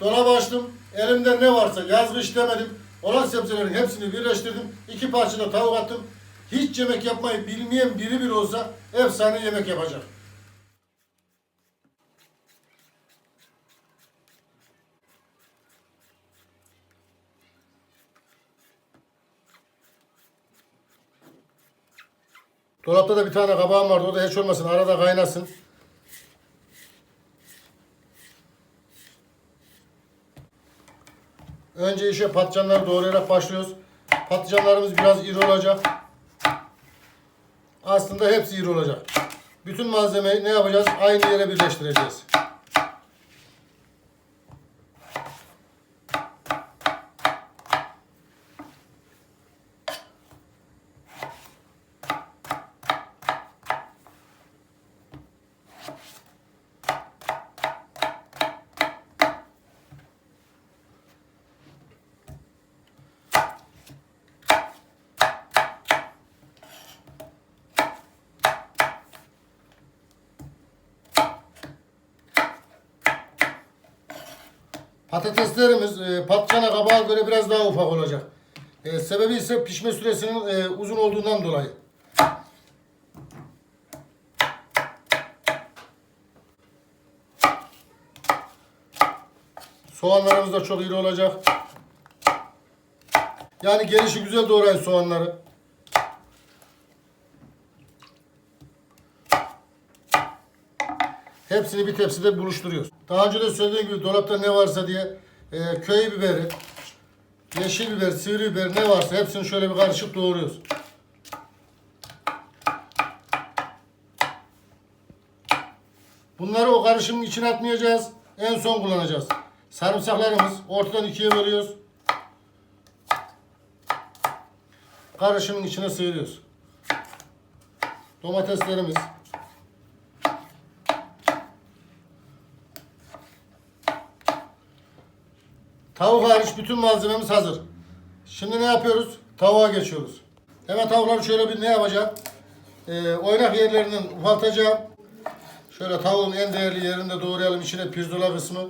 Dolabı açtım. Elimde ne varsa yazgıç demedim. Olan sebzelerin hepsini birleştirdim. İki parça da tavuk attım. Hiç yemek yapmayı bilmeyen biri bile olsa efsane yemek yapacak. Dolapta da bir tane kabağım vardı. O da hiç olmasın. Arada kaynasın. Önce işe patlıcanları doğrayarak başlıyoruz. Patlıcanlarımız biraz iri olacak. Aslında hepsi iri olacak. Bütün malzemeyi ne yapacağız? Aynı yere birleştireceğiz. Patateslerimiz e, patlıcana kabağa göre biraz daha ufak olacak. E, sebebi ise pişme süresinin e, uzun olduğundan dolayı. Soğanlarımız da çok iri olacak. Yani gelişi güzel doğrayın soğanları. Hepsini bir tepside buluşturuyoruz. Daha önce de söylediğim gibi dolapta ne varsa diye e, köy biberi, yeşil biber, sivri biber ne varsa hepsini şöyle bir karışık doğruyoruz. Bunları o karışımın içine atmayacağız. En son kullanacağız. Sarımsaklarımız ortadan ikiye bölüyoruz. Karışımın içine sıyırıyoruz. Domateslerimiz, Tavuk hariç bütün malzememiz hazır. Şimdi ne yapıyoruz? Tavuğa geçiyoruz. Hemen tavukları şöyle bir ne yapacağım? Ee, oynak yerlerinden ufaltacağım. Şöyle tavuğun en değerli yerinde doğrayalım. İçine pirzola kısmı.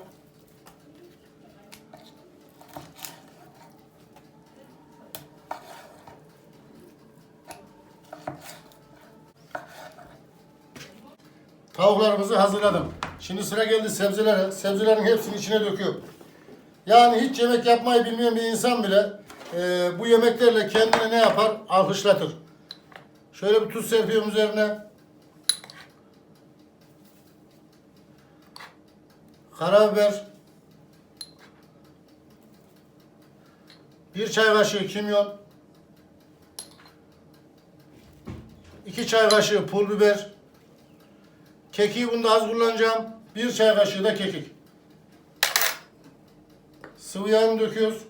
Tavuklarımızı hazırladım. Şimdi sıra geldi sebzelere. Sebzelerin hepsini içine döküyorum. Yani hiç yemek yapmayı bilmeyen bir insan bile e, bu yemeklerle kendini ne yapar? Alkışlatır. Şöyle bir tuz serpiyorum üzerine. Karabiber. Bir çay kaşığı kimyon. iki çay kaşığı pul biber. Kekiği bunda az kullanacağım. Bir çay kaşığı da kekik. Sıvı yağını döküyoruz.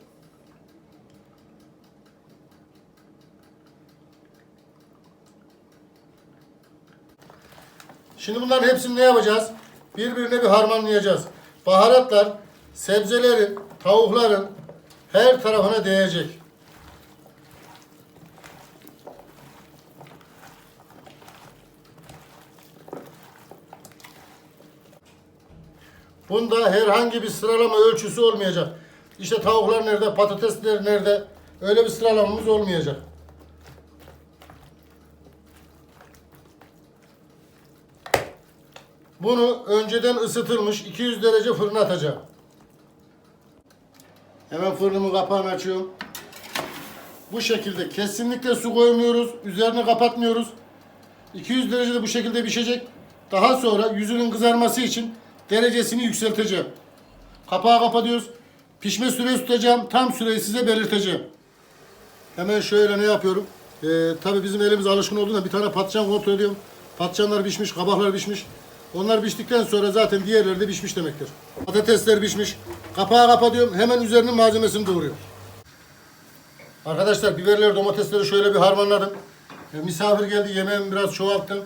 Şimdi bunların hepsini ne yapacağız? Birbirine bir harmanlayacağız. Baharatlar sebzelerin, tavukların her tarafına değecek. Bunda herhangi bir sıralama ölçüsü olmayacak. İşte tavuklar nerede, patatesler nerede? Öyle bir sıralamamız olmayacak. Bunu önceden ısıtılmış 200 derece fırına atacağım. Hemen fırınımın kapağını açıyorum. Bu şekilde kesinlikle su koymuyoruz. Üzerini kapatmıyoruz. 200 derecede bu şekilde pişecek. Daha sonra yüzünün kızarması için derecesini yükselteceğim. Kapağı kapatıyoruz. Pişme süresi tutacağım. Tam süreyi size belirteceğim. Hemen şöyle ne yapıyorum? Ee, tabii bizim elimiz alışkın olduğundan bir tane patlıcan kontrol ediyorum. Patlıcanlar pişmiş, kabaklar pişmiş. Onlar piştikten sonra zaten diğerleri de pişmiş demektir. Patatesler pişmiş. Kapağı kapatıyorum. Hemen üzerinin malzemesini doğruyorum. Arkadaşlar biberleri, domatesleri şöyle bir harmanladım. Ee, misafir geldi. Yemeğimi biraz çoğalttım.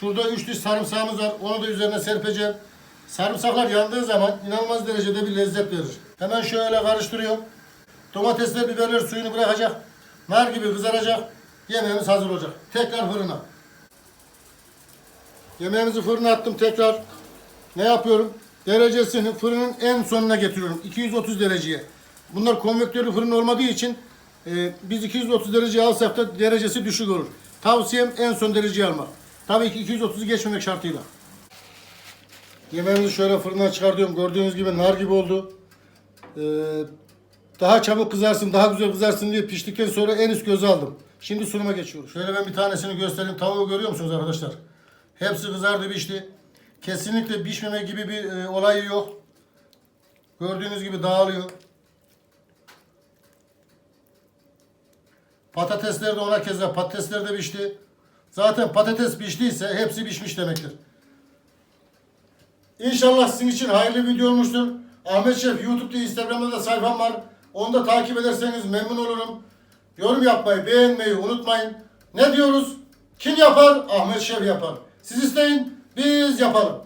Şurada üç diş sarımsağımız var. Onu da üzerine serpeceğim. Sarımsaklar yandığı zaman inanılmaz derecede bir lezzet verir. Hemen şöyle karıştırıyorum. Domatesler, biberler suyunu bırakacak. Nar gibi kızaracak. Yemeğimiz hazır olacak. Tekrar fırına. Yemeğimizi fırına attım tekrar. Ne yapıyorum? Derecesini fırının en sonuna getiriyorum. 230 dereceye. Bunlar konvektörlü fırın olmadığı için e, biz 230 dereceye alsak da derecesi düşük olur. Tavsiyem en son dereceye almak. Tabii ki 230'u geçmemek şartıyla. Yemeğimizi şöyle fırından çıkartıyorum. Gördüğünüz gibi nar gibi oldu. Ee, daha çabuk kızarsın, daha güzel kızarsın diye piştikten sonra en üst göze aldım. Şimdi sunuma geçiyoruz. Şöyle ben bir tanesini göstereyim. Tavuğu görüyor musunuz arkadaşlar? Hepsi kızardı, pişti. Kesinlikle pişmeme gibi bir e, olayı yok. Gördüğünüz gibi dağılıyor. Patatesler de ona keza patatesler de pişti. Zaten patates piştiyse hepsi pişmiş demektir. İnşallah sizin için hayırlı video olmuştur. Ahmet Şef YouTube'da Instagram'da da sayfam var. Onu da takip ederseniz memnun olurum. Yorum yapmayı, beğenmeyi unutmayın. Ne diyoruz? Kim yapar? Ahmet Şef yapar. Siz isteyin, biz yapalım.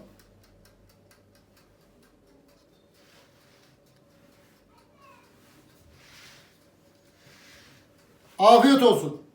Afiyet olsun.